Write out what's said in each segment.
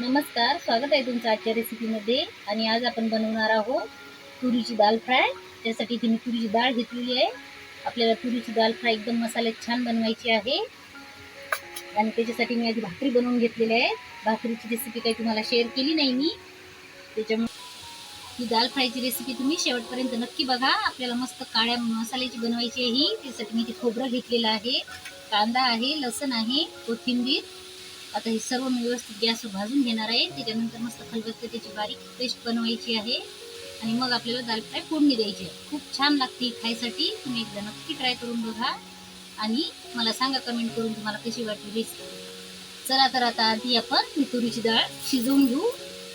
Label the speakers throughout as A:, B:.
A: नमस्कार स्वागत आहे तुमचं आजच्या रेसिपीमध्ये आणि आज आपण बनवणार आहोत तुरीची दाल फ्राय. त्यासाठी इथे मी तुरीची डाळ घेतलेली आहे. आपल्याला तुरीची दाल फ्राय एकदम मसाल्यात छान बनवायची आहे. आणि त्याच्यासाठी मी आधी भाकरी बनवून घेतलेली आहे. भाकरीची रेसिपी काही तुम्हाला शेअर केली नाही मी. त्याच्यामुळे ही दाल फ्रायची रेसिपी तुम्ही शेवटपर्यंत नक्की बघा. आपल्याला मस्त काळ्या मसाल्याची बनवायची आहे ही. त्यासाठी मी ते खोबरं घेतलेलं आहे. कांदा आहे लसण आहे कोथिंबीर आता हे सर्व मी व्यवस्थित गॅस भाजून घेणार आहे. त्याच्यानंतर मस्त खलबत्ते त्याची बारीक पेस्ट बनवायची आहे. आणि मग आपल्याला दाल फ्राय फोडणी द्यायची आहे. खूप छान लागते खायसाठी. तुम्ही एकदा नक्की ट्राय करून बघा. आणि मला सांगा कमेंट करून तुम्हाला कशी वाटली रेसिपी चला तर आता आधी आपण ही तुरीची डाळ शिजवून घेऊ.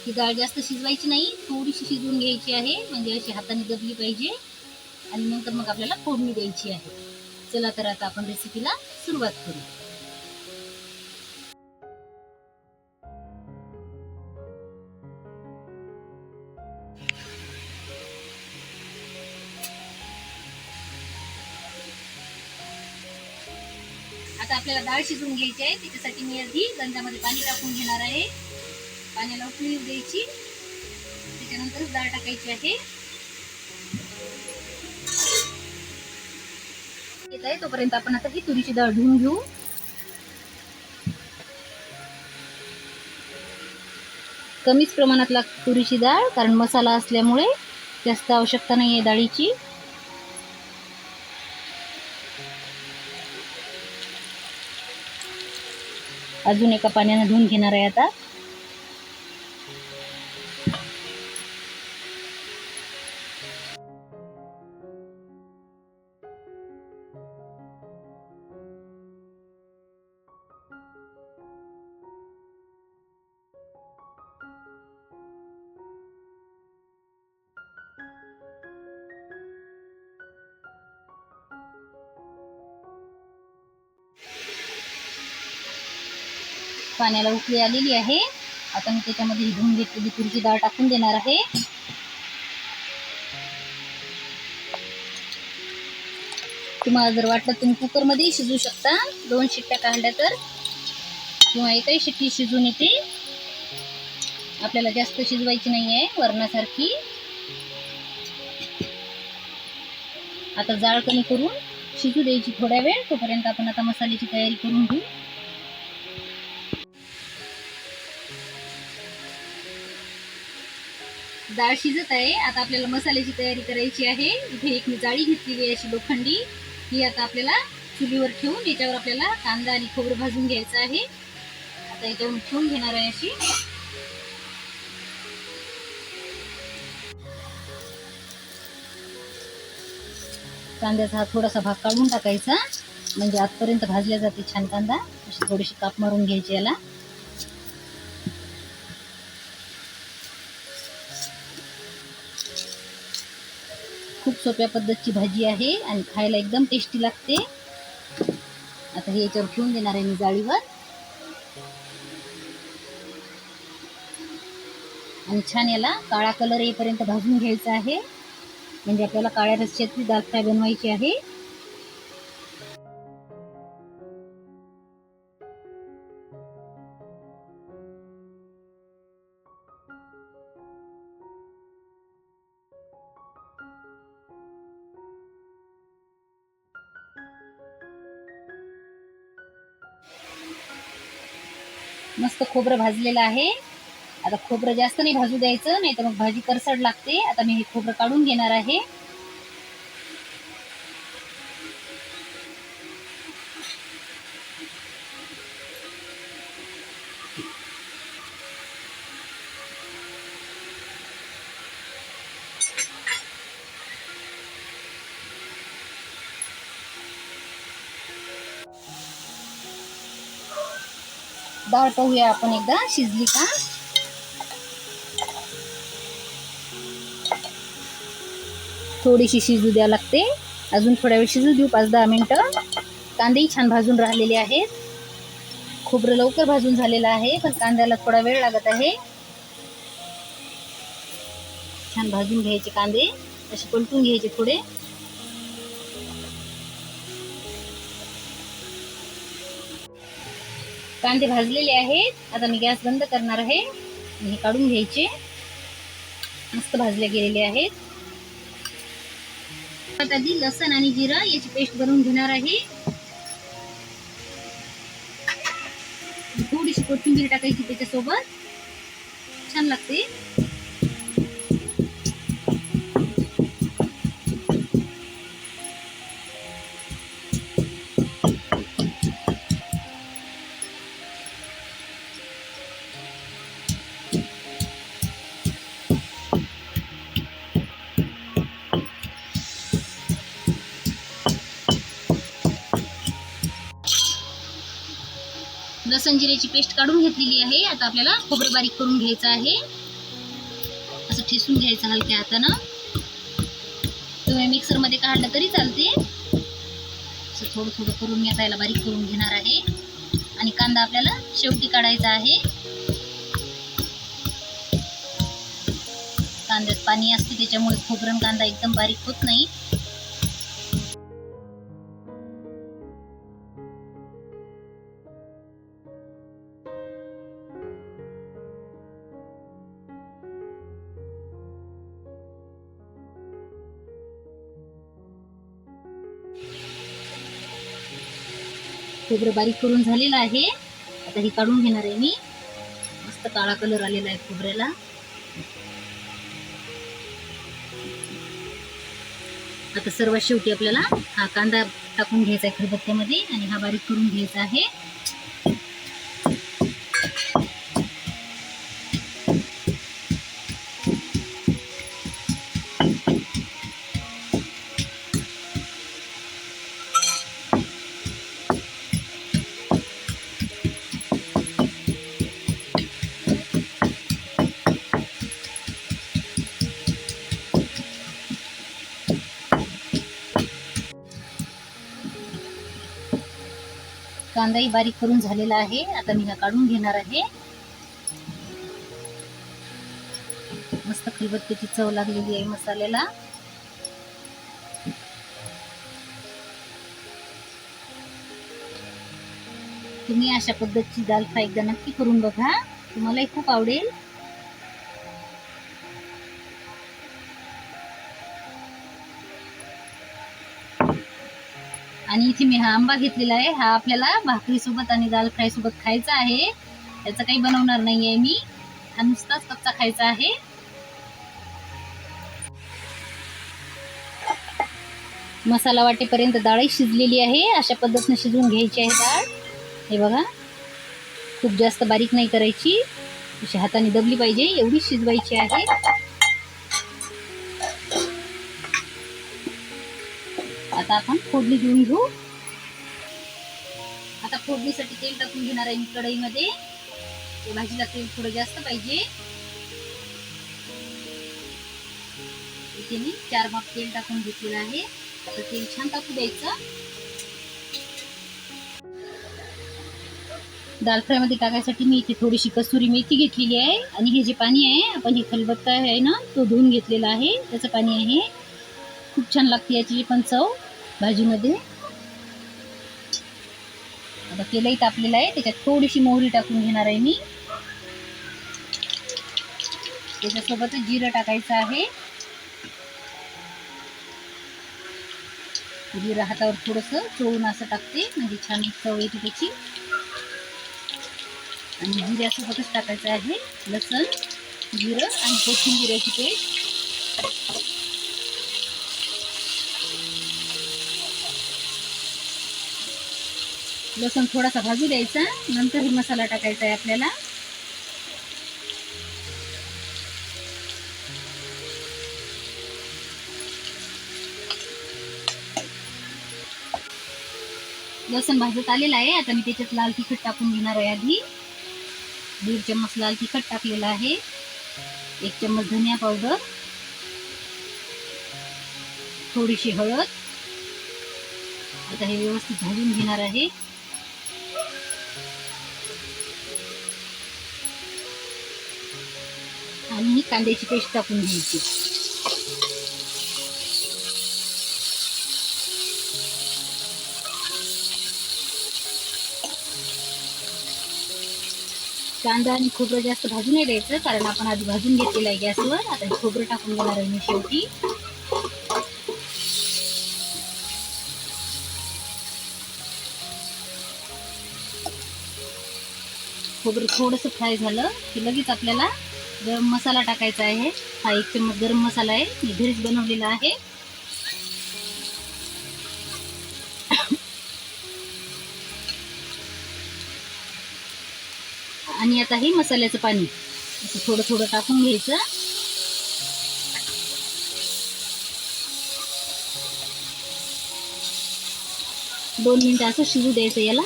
A: ही डाळ जास्त शिजवायची नाही. थोडीशी शिजवून घ्यायची आहे. म्हणजे अशी हाताने दबली पाहिजे. आणि नंतर मग आपल्याला फोडणी द्यायची आहे. चला तर आता आपण रेसिपीला सुरुवात करू. आपल्याला डाळ शिजवून घ्यायची आहे. त्याच्यासाठी मी आधी गंजामध्ये पाणी टाकून घेणार आहे. पाण्याला उकळी द्यायची. त्याच्यानंतरच डाळ टाकायची आहे. येत आहे. तोपर्यंत आपण आता ही तुरीची डाळ धुवून घेऊ. कमीच प्रमाणात लाग तुरीची डाळ कारण मसाला असल्यामुळे जास्त आवश्यकता नाही आहे डाळीची. अजून एका पाण्यानं धुवून घेणार आहे आता. पाण्याला उकळी आलेली आहे. आता मी त्याच्यामध्ये ही धुवून घेतलेली तुरीची डाळ टाकून देणार आहे. तुम्हाला जर वाटलं तुम्ही कुकरमध्येही शिजवू शकता. दोन शिट्ट्या काढल्या तर. किंवा एकही शिट्टी शिजून येते. आपल्याला जास्त शिजवायची नाही आहे वरणासारखी. आता जाळ कमी करून शिजू द्यायची थोड्या वेळ. तोपर्यंत आपण आता मसाल्याची तयारी करून घेऊ. डाळ शिजत आहे. आता आपल्याला मसाल्याची तयारी करायची आहे. इथे एक मी जाळी घेतलेली आहे अशी लोखंडी. ही आता आपल्याला चुलीवर ठेवून याच्यावर आपल्याला कांदा आणि खोबरं भाजून घ्यायचं आहे. आता याच्यावर ठेवून घेणार आहे अशी. कांद्याचा हा थोडासा भाग काढून टाकायचा. म्हणजे आजपर्यंत भाजल्या जाते छान कांदा. अशी थोडीशी काप मारून घ्यायची याला. सोप्या पद्धतीची भाजी आहे आणि खायला एकदम टेस्टी लागते. आता हे याच्यावर ठेवून देणार आहे मी जाळीवर. आणि छान याला काळा कलर येईपर्यंत भाजून घ्यायचा आहे. म्हणजे आपल्याला काळ्या रस्त्यातली दाल फ्राय बनवायची आहे. मस्त खोबरं भाजलेलं आहे. आता खोबरं जास्त नाही भाजू द्यायचं नाही तर मग भाजी करसड लागते. आता मी हे खोबरं काढून घेणार आहे. डाळ पाहूया आपण एकदा. शिजली का? थोडीशी शिजू द्यावं लागते. अजून थोड्या वेळ शिजू देऊ पाच दहा मिनटं. कांदेही छान भाजून राहिलेले आहेत. खोबरं लवकर भाजून झालेलं आहे पण कांद्याला थोडा वेळ लागत आहे. छान भाजून घ्यायचे कांदे. असे पलटून घ्यायचे थोडे. कांदे भाजलेले आहेत. आता मी गॅस बंद करणार आहे. हे काढून घ्यायचे. मस्त भाजले गेलेले आहेत. आता आधी लसण आणि जिरा याची पेस्ट बनवून घेणार आहे. थोडीशी कोथिंबीर टाकायची त्याच्यासोबत. छान लागते. लसण जिऱ्याची पेस्ट काढून घेतलेली आहे. आता आपल्याला खोबरं बारीक करून घ्यायचं आहे. असं ठेसून घ्यायचं हलक्या हातानं. तुम्ही मिक्सरमध्ये काढलं तरी चालते. असं थोडं थोडं करून मी आता याला बारीक करून घेणार आहे. आणि कांदा आपल्याला शेवटी काढायचा आहे. कांद्यात पाणी असते त्याच्यामुळे खोबरं कांदा एकदम बारीक होत नाही. खोबरं बारीक करून झालेलं आहे. आता हे काढून घेणार आहे मी. मस्त काळा कलर आलेला आहे खोबऱ्याला. आता सर्वात शेवटी आपल्याला हा कांदा टाकून घ्यायचा आहे खरबत्त्यामध्ये आणि हा बारीक करून घ्यायचा आहे. कांदाही बारीक करून झालेला आहे. आता मी हा काढून घेणार आहे. मस्त खलबत्त्याची चव लागलेली आहे मसाल्याला. तुम्ही अशा पद्धतीची दाल फ्राय एकदा नक्की करून बघा. तुम्हालाही खूप आवडेल. आणि इथे मी हा आंबा घेतलेला आहे. हा आपल्याला भाकरी सोबत आणि दाल फ्राय सोबत खायचा आहे. त्याचं काही बनवणार नाही आहे मी. हा नुसताच कच्चा खायचा आहे. मसाला वाटेपर्यंत डाळही शिजलेली आहे. अशा पद्धतीने शिजवून घ्यायची आहे डाळ. हे बघा. खूप जास्त बारीक नाही करायची. अशी हाताने दबली पाहिजे. एवढी शिजवायची आहे. आता आपण फोडणी देऊन घेऊ. आता फोडणीसाठी तेल टाकून घेणार आहे मी कढईमध्ये. भाजीला तेल थोडं जास्त पाहिजे. इथे मी चार माप तेल टाकून घेतलेलं आहे. आता तेल छान टाकू द्यायचं. दाल फ्रायमध्ये टाकायसाठी मी इथे थोडीशी कसुरी मेथी घेतलेली आहे. आणि हे जे पाणी आहे आपण हे खलबत्ता आहे ना तो धुवून घेतलेला आहे. त्याचं पाणी आहे. खूप छान लागते याची पण चव. भाजीमध्ये आता तेलही तापलेलं आहे. त्याच्यात थोडीशी मोहरी टाकून घेणार आहे मी. त्याच्यासोबतच जिरं टाकायचं आहे. जिरं हातावर थोडंसं चोळून असं टाकते. म्हणजे छान चव येते त्याची. आणि जिऱ्यासोबतच टाकायचं आहे लसण जिरं आणि कोथिंबिराची पेस्ट. लसूण थोडासा भाजू द्यायचा. नंतर ही मसाला टाकायचा आहे आपल्याला. लसूण भाजत आलेला आहे. आता मी त्याच्यात लाल तिखट टाकून घेणार आहे आधी. दीड चम्मच लाल तिखट टाकलेला आहे. एक चम्मच धनिया पावडर. थोडीशी हळद. आता हे व्यवस्थित भाजून घेणार आहे. आणि ही कांद्याची पेस्ट टाकून घ्यायची. कांदा आणि खोबरं जास्त भाजून नाही द्यायचं कारण आपण आधी भाजून घेतलेलं आहे गॅसवर. आता खोबरं टाकून देणार आहे मी शेवटी. खोबरं थोडंसं फ्राय झालं की लगेच आपल्याला गरम मसाला टाकायचा आहे. हा एक चमच गरम मसाला आहे. मी घरीच बनवलेला आहे. आणि आता हे मसाल्याचं पाणी. असं थोडं थोडं टाकून घ्यायचं. दोन मिनिटं असं शिजू द्यायचं याला.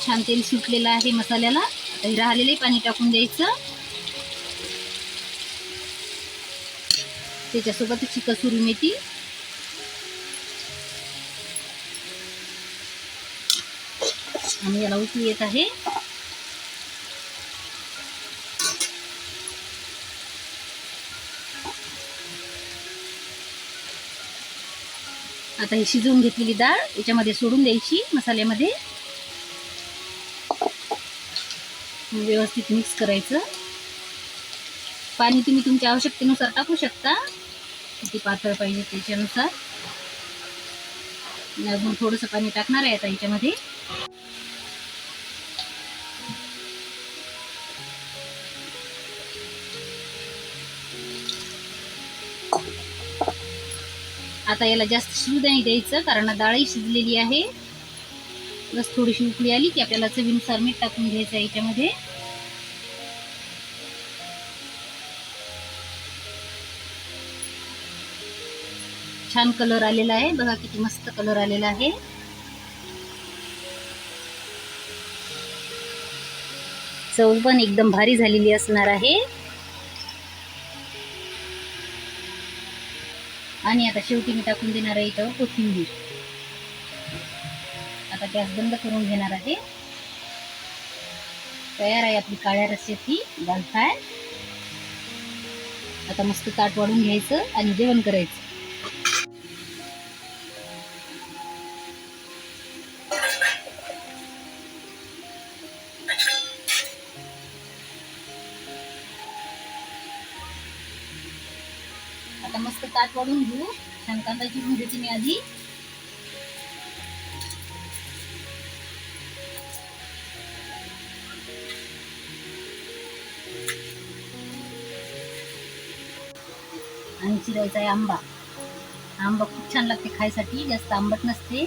A: छान तेल सुटलेलं आहे मसाल्याला. आता हे राहिलेले पाणी टाकून द्यायचं. त्याच्यासोबत ही कसुरी मेथी आणि याला उकळी येत आहे. आता ही शिजवून घेतलेली डाळ याच्यामध्ये सोडून द्यायची मसाल्यामध्ये. व्यवस्थित मिक्स करायचं. पाणी तुम्ही तुमच्या आवश्यकतेनुसार टाकू शकता. किती पातळ पाहिजे त्याच्यानुसार. अजून थोडंसं पाणी टाकणार आहे आता याच्यामध्ये. आता याला जास्त शिजू नाही द्यायचं कारण डाळही शिजलेली आहे. बस थोडीशी उकळी आली की आपल्याला चवीनुसार मीठ टाकून घ्यायचं आहे याच्यामध्ये. छान कलर आलेला आहे. बघा किती मस्त कलर आलेला आहे. चव पण एकदम भारी झालेली असणार आहे. आणि आता शेवटी मी टाकून देणार आहे इथं कोथिंबीर. आता गॅस बंद करून घेणार आहे. तयार आहे आपली काळ्या रस्स्याची दाल फ्राय. आता मस्त ताट वाढून घ्यायचं आणि जेवण करायचं. मस्त ताट वाढून घेऊ. छान कांदा चिरून मी आधी आणि चिरायचा आहे आंबा. आंबा खूप छान लागते खायसाठी. जास्त आंबट नसते.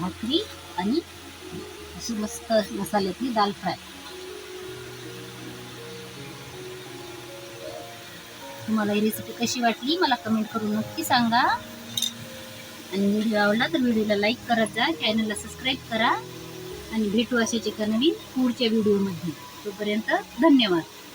A: भाकरी आणि अशी मस्त मसाल्यातली दाल फ्राय. तुम्हाला ही रेसिपी कशी वाटली मला कमेंट करून नक्की सांगा. आणि व्हिडिओ आवडला तर व्हिडिओला लाईक करत जा चॅनलला सबस्क्राईब करा. आणि भेटू अशाच एका नवीन पुढच्या व्हिडिओमध्ये तोपर्यंत धन्यवाद.